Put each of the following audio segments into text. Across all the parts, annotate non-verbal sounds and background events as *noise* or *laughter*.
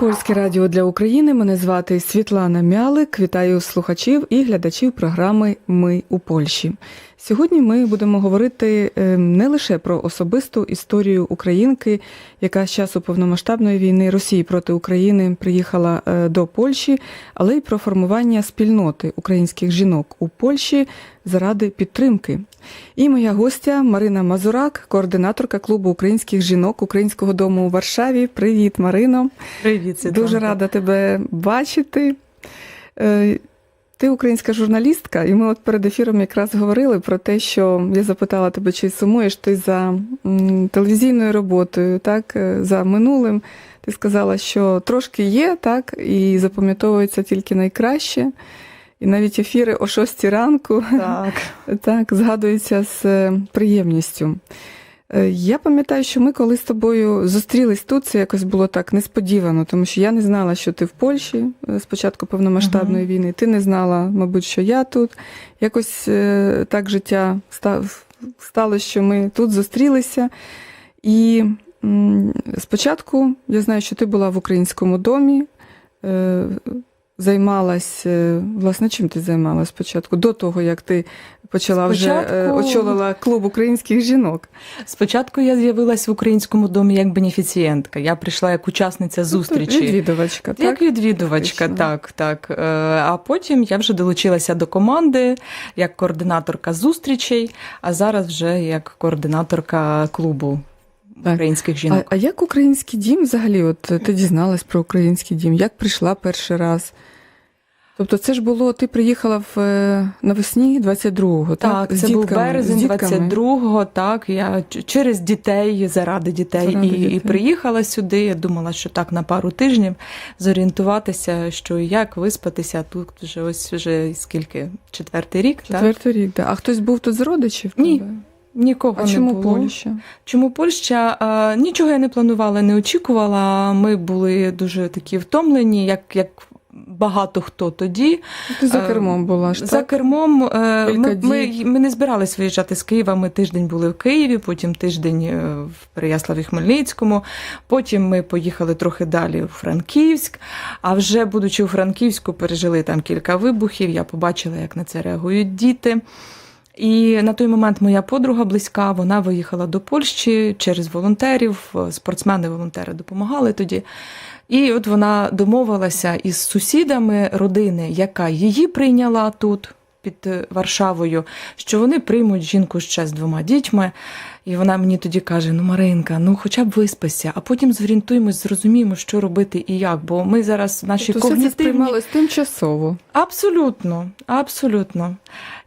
Польське радіо для України. Мене звати Світлана Мялик. Вітаю слухачів і глядачів програми Ми у Польщі. Сьогодні ми будемо говорити е, не лише про особисту історію українки, яка з часу повномасштабної війни Росії проти України приїхала е, до Польщі, але й про формування спільноти українських жінок у Польщі заради підтримки. І моя гостя Марина Мазурак, координаторка клубу українських жінок Українського дому у Варшаві. Привіт, Марино! Привіт. Дуже рада тебе бачити. Ти українська журналістка, і ми от перед ефіром якраз говорили про те, що я запитала тебе, чи сумуєш ти за телевізійною роботою, так, е, за минулим. Ти сказала, що трошки є, так, і запам'ятовується тільки найкраще. І навіть ефіри о 6 ранку Так. *laughs* так, згадуються з е, приємністю. Е, Я пам'ятаю, що ми коли з тобою зустрілись тут, це якось було так несподівано, тому що я не знала, що ти в Польщі е, з початку повномасштабної Мгм. війни. Ти не знала, мабуть, що я тут. Якось е, так життя стало, що ми тут зустрілися. І спочатку я знаю, що ти була в українському домі. Займалась, е, власне, чим ти займалась спочатку? До того, як ти почала вже е, очолила клуб українських жінок. Спочатку я з'явилась в українському домі як бенефіцієнтка. Я прийшла як учасниця зустрічі. Тобто Відвідувачка, так? Як відвідувачка, Точно. так, так. Е, А потім я вже долучилася до команди як координаторка зустрічей, а зараз вже як координаторка клубу Так. українських жінок. а як український дім взагалі? От ти дізналась про український дім? Як прийшла перший раз? Тобто, це ж було, ти приїхала в е, навесні 22-го, так? Так, це дітками, з березень дітками? 22-го, так. Я через дітей, заради дітей Заради і, дітей. і приїхала сюди. Я думала, що так на пару тижнів зорієнтуватися, що як виспатися. Тут вже ось вже скільки? Четвертий рік, так? Четвертий рік, так. А хтось був тут з родичів? Ні, тебе? Нікого А не чому було. Польща? Чому Польща? А, нічого я не планувала, не очікувала. Ми були дуже такі втомлені, як, як багато хто тоді. Ти за Е, кермом була ж, За кермом е, ми, ми, ми не збирались виїжджати з Києва. Ми тиждень були в Києві, потім тиждень е, в Переяславі Хмельницькому. Потім ми поїхали трохи далі у Франківськ. А вже будучи у Франківську, пережили там кілька вибухів. Я побачила, як на це реагують діти. І на той момент моя подруга близька, вона виїхала до Польщі через волонтерів. Спортсмени-волонтери допомагали тоді. І от вона домовилася із сусідами родини, яка її прийняла тут під е, Варшавою, що вони приймуть жінку ще з двома дітьми. І вона мені тоді каже: Ну, Маринка, ну хоча б виспися, а потім зорієнтуємось, зрозуміємо, що робити і як. Бо ми зараз наші Тобто все це когнітивні... сприймалось тимчасово. Абсолютно, абсолютно.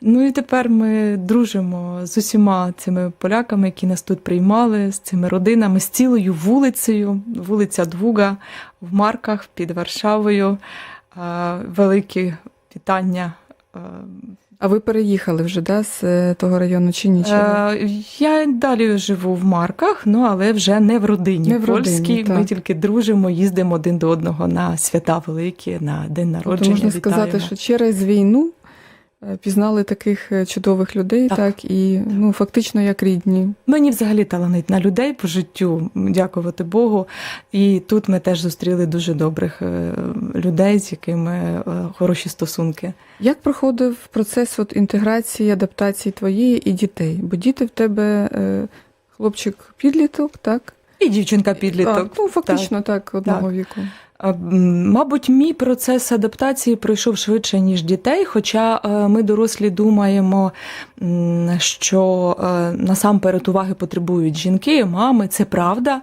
Ну і тепер ми дружимо з усіма цими поляками, які нас тут приймали, з цими родинами, з цілою вулицею, вулиця Двуга в Марках під Варшавою. Великі вітання. А ви переїхали вже, да, з е, того району чи нічого? Е, Я далі живу в Марках, ну але вже не в родині Не в родині, так. Ми тільки дружимо, їздимо один до одного на свята великі, на день Тобто Можна можна сказати, що через війну пізнали таких е, чудових людей, так, Так. і ну, фактично як рідні. Мені взагалі таланить на людей по життю, дякувати Богу. І тут ми теж зустріли дуже добрих е, людей, з якими е, хороші стосунки. Як проходив процес от, інтеграції, адаптації твоєї і дітей? Бо діти в тебе е, хлопчик-підліток, так? І дівчинка підліток. А, ну, фактично так, одного віку. Мабуть, мій процес адаптації пройшов швидше, ніж дітей. Хоча е, ми дорослі думаємо, що е, насамперед уваги потребують жінки, мами, це правда.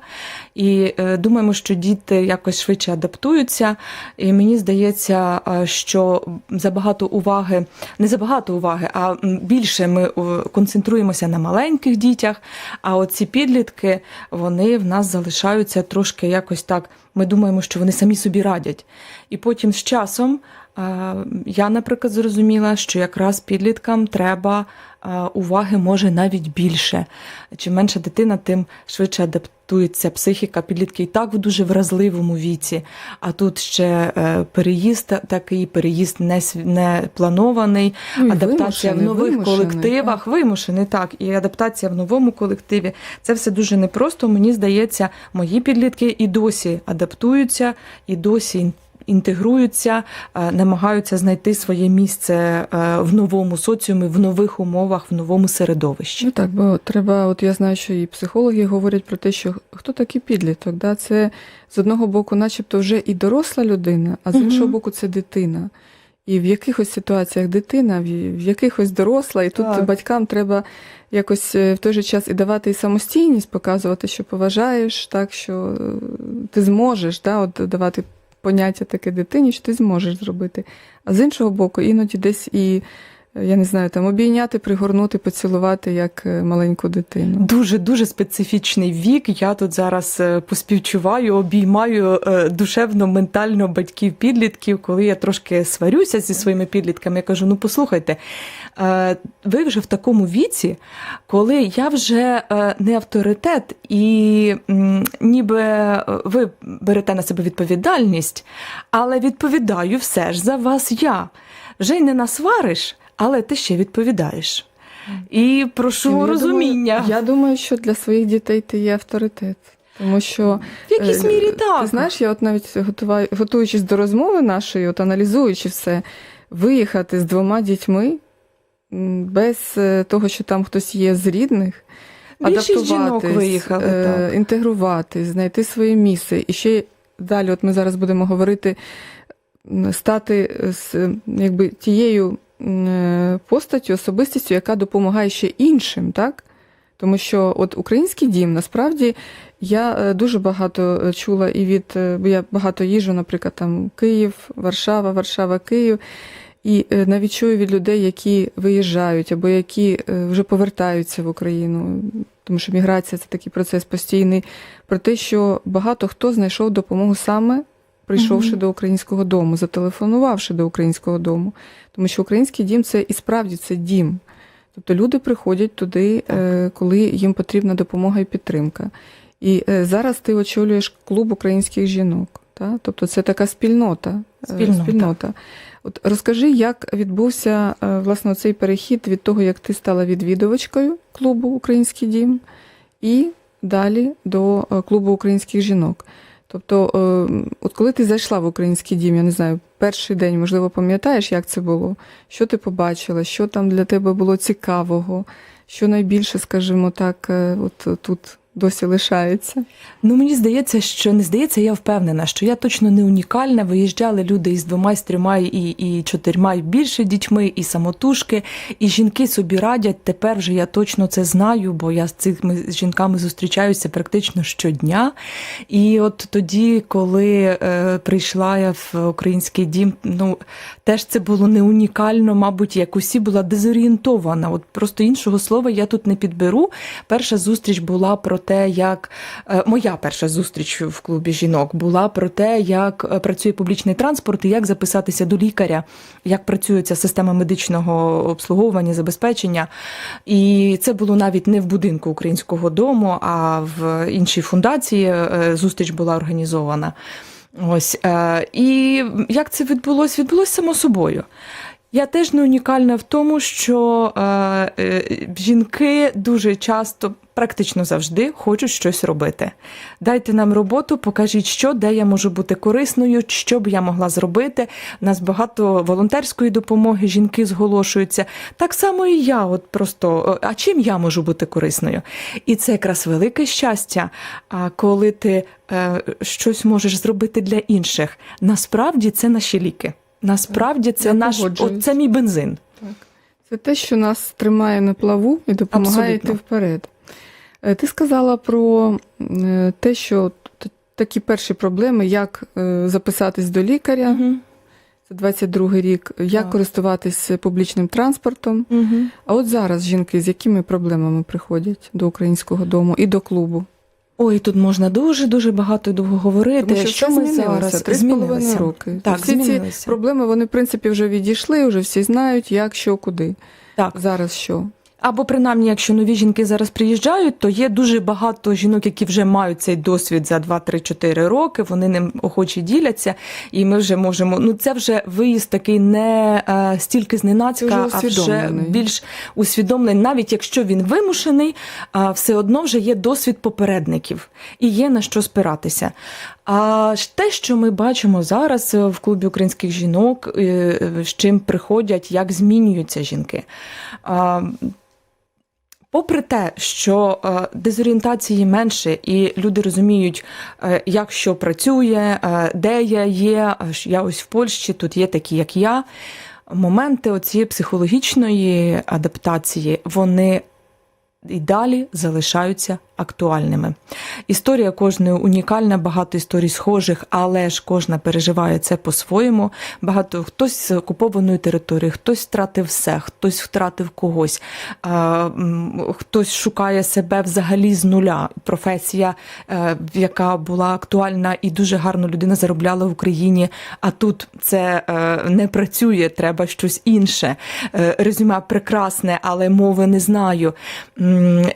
І е, думаємо, що діти якось швидше адаптуються. І мені здається, що забагато уваги, не забагато уваги, а більше ми концентруємося на маленьких дітях. А оці підлітки вони в нас залишаються трошки якось так. Ми думаємо, що вони самі собі радять. І потім з часом е, я, наприклад, зрозуміла, що якраз підліткам треба е, уваги може навіть більше. Чим менша дитина, тим швидше адап- адаптується психіка підлітки і так в дуже вразливому віці. А тут ще е, переїзд такий, переїзд не, не планований, Ну, і адаптація в нових вимушений, колективах, вимушений так, і адаптація в новому колективі. Це все дуже непросто. Мені здається, мої підлітки і досі адаптуються, і досі інтегруються, е, намагаються знайти своє місце е, в новому соціумі, в нових умовах, в новому середовищі. Ну так, бо треба, от я знаю, що і психологи говорять про те, що хто такий підліток, да? це з одного боку, начебто, вже і доросла людина, а з іншого боку, це дитина. І в якихось ситуаціях дитина, в якихось доросла, і тут Так. батькам треба якось е, в той же час і давати і самостійність, показувати, що поважаєш, так що ти зможеш, да, от давати поняття таке дитині, що ти зможеш зробити. А з іншого боку, іноді десь і я не знаю, там обійняти, пригорнути, поцілувати як е, маленьку дитину. Дуже дуже специфічний вік. Я тут зараз е, поспівчуваю, обіймаю е, душевно, ментально батьків підлітків, коли я трошки сварюся зі своїми підлітками. Я кажу: ну послухайте, ви вже в такому віці, коли я вже не авторитет, і ніби ви берете на себе відповідальність, але відповідаю все ж за вас я. Вже й не насвариш, але ти ще відповідаєш. І прошу я розуміння. Думаю, я думаю, що для своїх дітей ти є авторитет. Тому що В якійсь е, мірі так. Ти знаєш, я от навіть готуваю, готуючись до розмови нашої, от аналізуючи все, виїхати з двома дітьми без е, того, що там хтось є з рідних, адаптуватись, е, так. інтегруватись, знайти своє місце. І ще далі, от ми зараз будемо говорити, стати з якби тією постаттю, особистістю, яка допомагає ще іншим, так? Тому що от український дім насправді я е, дуже багато е, чула і від е, бо я багато їжу, наприклад, там Київ, Варшава, Варшава, Київ. І е, навіть чую від людей, які виїжджають або які е, вже повертаються в Україну, тому що міграція це такий процес постійний, про те, що багато хто знайшов допомогу саме прийшовши Мгм. до українського дому, зателефонувавши до українського дому. Тому що український дім це і справді це дім. Тобто люди приходять туди, е, коли їм потрібна допомога і підтримка. І е, зараз ти очолюєш клуб українських жінок. Та? Тобто це така спільнота. е, Спільнота. спільнота. От розкажи, як відбувся власне цей перехід від того, як ти стала відвідувачкою клубу Український дім, і далі до клубу українських жінок. Тобто, е, от коли ти зайшла в український дім, я не знаю, перший день, можливо, пам'ятаєш, як це було? Що ти побачила? Що там для тебе було цікавого? Що найбільше, скажімо так, е, от тут досі лишається? Ну мені здається, що не здається, я впевнена, що я точно не унікальна. Виїжджали люди із двома, з трьома і, і чотирма і більше дітьми, і самотужки, і жінки собі радять. Тепер вже я точно це знаю, бо я з цими жінками зустрічаюся практично щодня. І от тоді, коли е, прийшла я в український дім, ну теж це було не унікально, мабуть, як усі була дезорієнтована. От просто іншого слова я тут не підберу. Перша зустріч була про те, як е, моя перша зустріч в клубі жінок була про те, як е, працює публічний транспорт і як записатися до лікаря, як працює ця система медичного обслуговування, забезпечення. І це було навіть не в будинку українського дому, а в іншій фундації е, зустріч була організована. Ось і як це відбулося? Відбулося само собою. Я теж не унікальна в тому, що е, е, жінки дуже часто, практично завжди, хочуть щось робити. Дайте нам роботу, покажіть, що, де я можу бути корисною, що б я могла зробити. У нас багато волонтерської допомоги, жінки зголошуються. Так само і я, от просто, а чим я можу бути корисною? І це якраз велике щастя, а коли ти е, щось можеш зробити для інших. Насправді це наші ліки. Насправді це Я наш погоджуюсь. от це мій бензин. Це те, що нас тримає на плаву і допомагає Абсолютно. йти вперед. Е, Ти сказала про е, те, що такі перші проблеми, як е, записатись до лікаря, це 22 рік, як Так. користуватись публічним транспортом. Угу. А от зараз жінки з якими проблемами приходять до українського дому і до клубу? Ой, тут можна дуже дуже багато і довго говорити. Тому що, що ми зараз три з половиною роки. Так, всі ці проблеми вони, в принципі, вже відійшли, вже всі знають, як, що, куди. Так. Зараз що? Або принаймні, якщо нові жінки зараз приїжджають, то є дуже багато жінок, які вже мають цей досвід за 2-3-4 роки. Вони ним охоче діляться, і ми вже можемо. Ну це вже виїзд такий не е, стільки зненацька, а вже більш усвідомлений, навіть якщо він вимушений, а все одно вже є досвід попередників і є на що спиратися. А те, що ми бачимо зараз е, в клубі українських жінок, е, з чим приходять, як змінюються жінки. Попри те, що е, дезорієнтації менше, і люди розуміють, е, як що працює, е, де я є, я ось в Польщі, тут є такі, як я. Моменти оцієї психологічної адаптації, вони і далі залишаються актуальними. Історія кожної унікальна, багато історій схожих, але ж кожна переживає це по-своєму. Багато хтось з окупованої території, хтось втратив все, хтось втратив когось, а, хтось шукає себе взагалі з нуля. Професія, е, яка була актуальна і дуже гарно людина заробляла в Україні. А тут це е, не працює, треба щось інше. Е, Резюме прекрасне, але мови не знаю.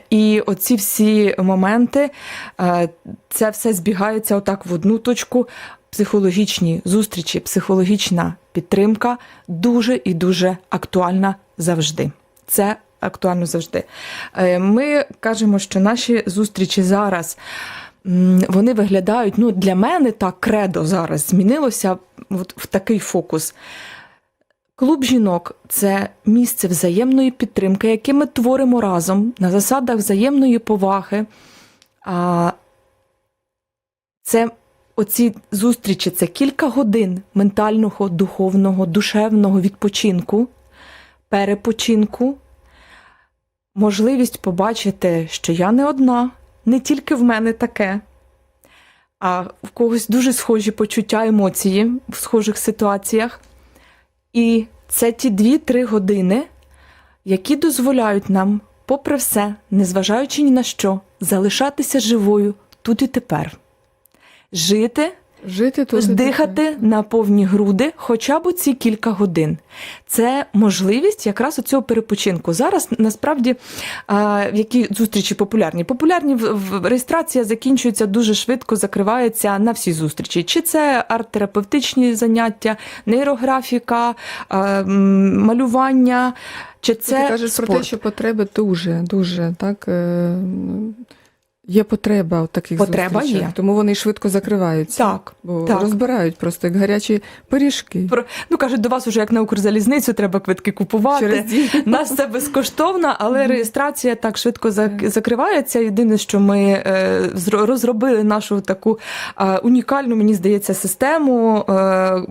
І оці всі моменти, е, це все збігається отак в одну точку. Психологічні зустрічі, психологічна підтримка дуже і дуже актуальна завжди. Це актуально завжди. Е, Ми кажемо, що наші зустрічі зараз. Вони виглядають, ну для мене так кредо зараз змінилося от в такий фокус. Клуб жінок це місце взаємної підтримки, яке ми творимо разом на засадах взаємної поваги. А це оці зустрічі це кілька годин ментального, духовного, душевного відпочинку, перепочинку, можливість побачити, що я не одна, не тільки в мене таке, а в когось дуже схожі почуття, емоції в схожих ситуаціях. І це ті 2-3 години, які дозволяють нам, попри все, незважаючи ні на що, залишатися живою тут і тепер. Жити, Жити тут дихати на повні груди хоча б ці кілька годин. Це можливість якраз оцього перепочинку. Зараз насправді а, які зустрічі популярні? Популярні в, реєстрація закінчується дуже швидко, закривається на всі зустрічі. Чи це арт-терапевтичні заняття, нейрографіка, а, малювання, чи Ти кажеш спорт. про те, що потреби дуже, дуже так. Є потреба в таких Потреба зустрічах, є. тому вони швидко закриваються. Так, Бо так. розбирають просто як гарячі пиріжки. Про- Ну кажуть, до вас уже як на Укрзалізницю треба квитки купувати. Через нас це безкоштовно, але реєстрація так швидко зак- закривається. Єдине, що ми е, розробили нашу таку е, унікальну, мені здається, систему, е,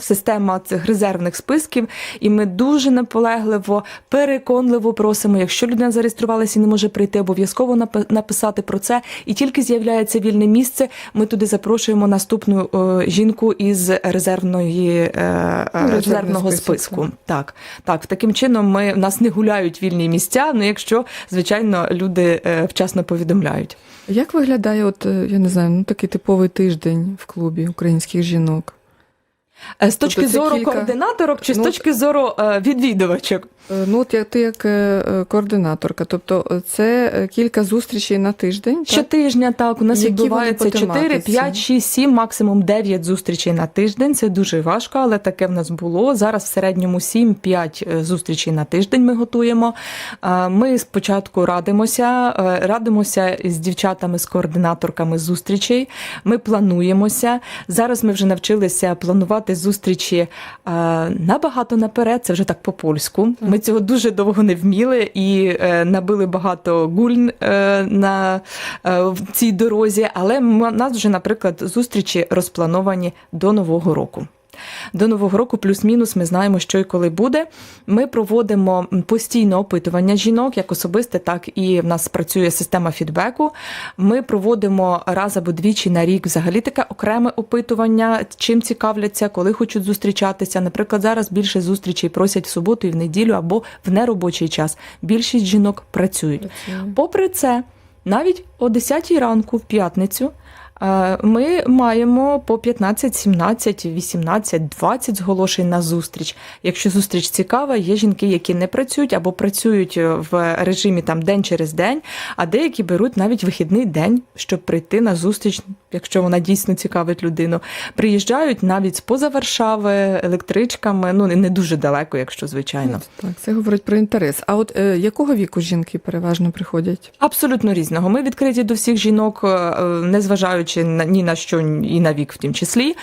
система цих резервних списків. І ми дуже наполегливо, переконливо просимо, якщо людина зареєструвалася і не може прийти, обов'язково написати про це. І тільки з'являється вільне місце, ми туди запрошуємо наступну е, жінку із резервної е, е, Ну, резервного список, списку. Так, так, таким чином ми в нас не гуляють вільні місця. Ну якщо звичайно люди вчасно повідомляють. Як виглядає, от я не знаю, ну такий типовий тиждень в клубі українських жінок? Е, З точки Тобто зору кілька- координаторок чи з Ну, точки зору е, відвідувачок? Е, Ну, от як ти як координаторка, тобто це кілька зустрічей на тиждень. Щотижня так у нас відбувається 4, 5, 6, 7, максимум 9 зустрічей на тиждень. Це дуже важко, але таке в нас було. Зараз в середньому 7-5 зустрічей на тиждень ми готуємо. Ми спочатку радимося, радимося з дівчатами, з координаторками зустрічей. Ми плануємося. Зараз ми вже навчилися планувати зустрічі е, набагато наперед. Це вже так по-польську. Ми цього дуже довго не вміли і е, набили багато гульн е, на в цій дорозі. Але у нас вже, наприклад, зустрічі розплановані до нового року. До нового року, плюс-мінус, ми знаємо, що і коли буде. Ми проводимо постійне опитування жінок, як особисте, так і в нас працює система фідбеку. Ми проводимо раз або двічі на рік взагалі таке окреме опитування, чим цікавляться, коли хочуть зустрічатися. Наприклад, зараз більше зустрічей просять в суботу і в неділю або в неробочий час. Більшість жінок працюють. Попри це, навіть о 10 ранку в п'ятницю Ми маємо по 15, 17, 18, 20 зголошень на зустріч. Якщо зустріч цікава, є жінки, які не працюють або працюють в режимі там день через день, а деякі беруть навіть вихідний день, щоб прийти на зустріч, якщо вона дійсно цікавить людину. Приїжджають навіть з-поза Варшави електричками, ну не дуже далеко, якщо звичайно. Так, це говорить про інтерес. А от е, якого віку жінки переважно приходять? Абсолютно різного. Ми відкриті до всіх жінок, е, незважаючи на ні на що і на вік, в тім числі.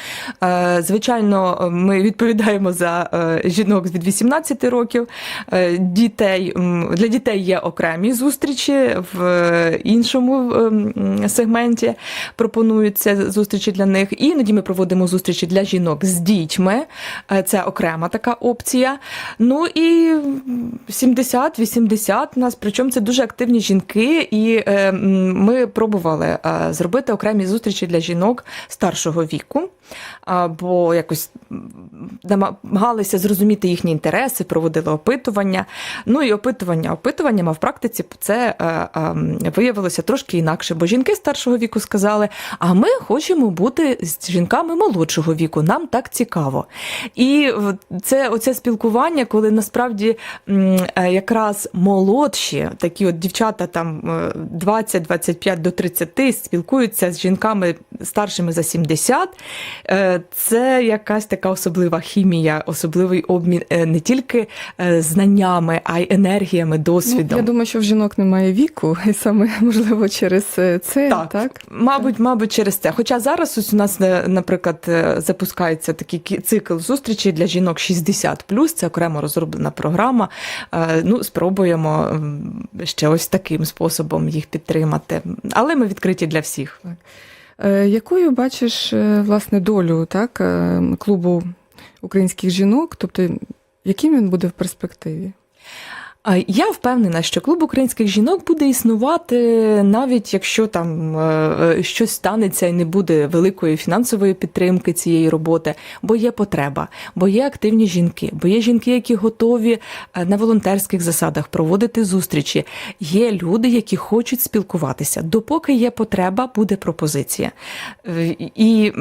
Е, Звичайно, ми відповідаємо за е, жінок від 18 років. Е, Дітей для дітей є окремі зустрічі в іншому ем, сегменті. Пропонуються зустрічі для них. Іноді ми проводимо зустрічі для жінок з дітьми. Це окрема така опція. Ну і 70-80 у нас, причому це дуже активні жінки, і ми пробували зробити окремі зустрічі для жінок старшого віку, бо якось намагалися зрозуміти їхні інтереси, проводили опитування. Ну і опитування опитуванням, а в практиці це е, е, виявилося трошки інакше, бо жінки старшого віку сказали: а ми хочемо бути з жінками молодшого віку, нам так цікаво. І це оце спілкування, коли насправді е, якраз молодші, такі от дівчата там е, 20-25 до 30 спілкуються з жінками старшими за 70, е, це якась така особлива хімія, особливий обмін е, не тільки е, знаннями, а й енергіями, досвідом. Ну, я думаю, що в жінок немає віку, *laughs* і саме можливо через це так. Так, Мабуть, мабуть, через це. Хоча зараз ось у нас, наприклад, запускається такий цикл зустрічей для жінок 60 це окремо розроблена програма. Ну, спробуємо ще ось таким способом їх підтримати. Але ми відкриті для всіх. Е, Якою бачиш е, власне долю так, е, клубу українських жінок? Тобто, яким він буде в перспективі? Я впевнена, що клуб українських жінок буде існувати, навіть якщо там е, е, щось станеться і не буде великої фінансової підтримки цієї роботи, бо є потреба, бо є активні жінки, бо є жінки, які готові е, на волонтерських засадах проводити зустрічі. Є люди, які хочуть спілкуватися. Допоки є потреба, буде пропозиція. І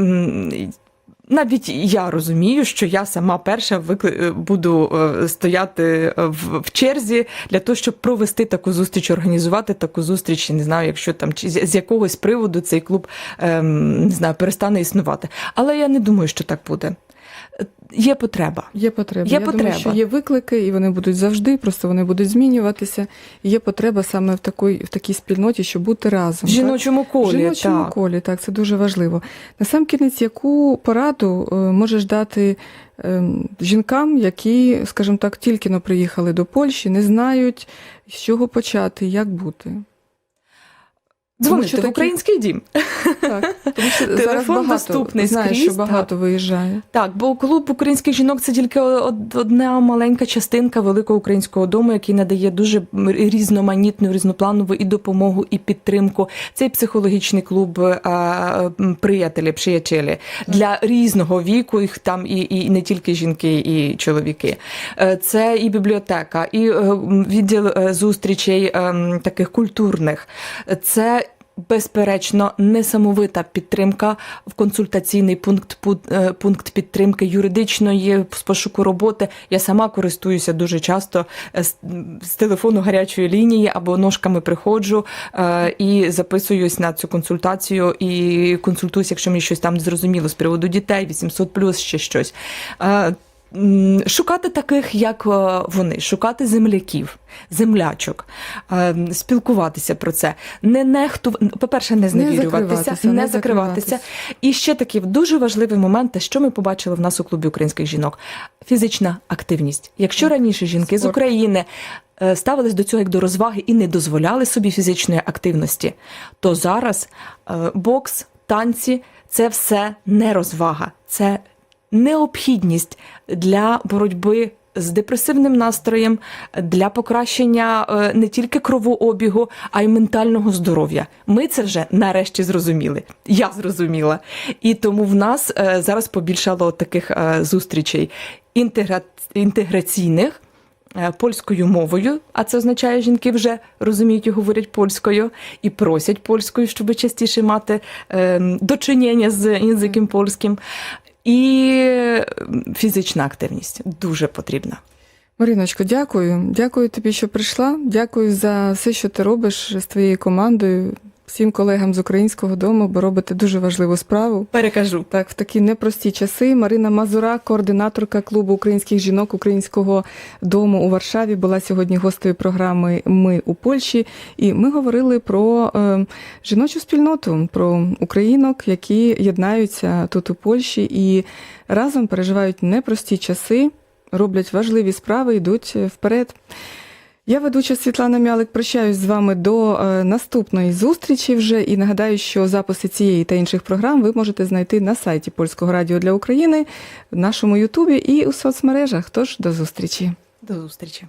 навіть я розумію, що я сама перша викли... буду е, стояти в, в черзі для того, щоб провести таку зустріч, організувати таку зустріч. Не знаю, якщо там чи з якогось приводу цей клуб ем, не знаю, перестане існувати. Але я не думаю, що так буде. Є потреба. Є потреба. Є я потреба. думаю, що є виклики, і вони будуть завжди, просто вони будуть змінюватися. І є потреба саме в такій, в такій спільноті, щоб бути разом. В так? жіночому колі. В жіночому так. колі, так, це дуже важливо. На сам кінець, яку пораду е, можеш дати ем, жінкам, які, скажімо так, тільки но приїхали до Польщі, не знають, з чого почати, як бути? Дзвонити що в такі- український дім. Так, тому що *laughs* зараз Телефон багато, доступний знаю, скрізь, що багато виїжджає. Так, бо клуб українських жінок це тільки одна маленька частинка великого українського дому, який надає дуже різноманітну, різнопланову і допомогу, і підтримку. Цей психологічний клуб а, приятелі, приятелі для різного віку, їх там і, і не тільки жінки, і чоловіки. Е, Це і бібліотека, і е, відділ е, зустрічей ем, таких культурних. Це Безперечно, несамовита підтримка в консультаційний пункт е, пункт підтримки юридичної з пошуку роботи. Я сама користуюся дуже часто е, з, телефону гарячої лінії або ножками приходжу е, і записуюсь на цю консультацію і консультуюсь, якщо мені щось там зрозуміло з приводу дітей, 800+, ще щось. Шукати таких, як е, вони, шукати земляків, землячок, е, спілкуватися про це, не нехту, по-перше, не зневірюватися, закриватися, не, не закриватися. І ще такий дуже важливий момент, те, що ми побачили в нас у клубі українських жінок: фізична активність. Якщо раніше жінки з України е, ставились до цього як до розваги і не дозволяли собі фізичної активності, то зараз бокс, танці це все не розвага, це необхідність для боротьби. З депресивним настроєм для покращення е, не тільки кровообігу, а й ментального здоров'я. Ми це вже нарешті зрозуміли. Я зрозуміла. І тому в нас е, зараз побільшало таких е, зустрічей інтегра... інтеграційних. польською мовою, а це означає, жінки вже розуміють і говорять польською і просять польською, щоб частіше мати е, дочинення з язиком польським. І фізична активність дуже потрібна. Мариночко, дякую. Дякую тобі, що прийшла. Дякую за все, що ти робиш з твоєю командою, всім колегам з українського дому, бо робите дуже важливу справу. Перекажу. Так, в такі непрості часи Марина Мазура, координаторка клубу українських жінок Українського дому у Варшаві, була сьогодні гостею програми Ми у Польщі. І ми говорили про е, жіночу спільноту, про українок, які єднаються тут у Польщі і разом переживають непрості часи, роблять важливі справи, йдуть вперед. Я ведуча Світлана Мялик. Прощаюсь з вами до е, наступної зустрічі вже і нагадаю, що записи цієї та інших програм ви можете знайти на сайті Польського радіо для України, в нашому Ютубі і у соцмережах. Тож до зустрічі. До зустрічі.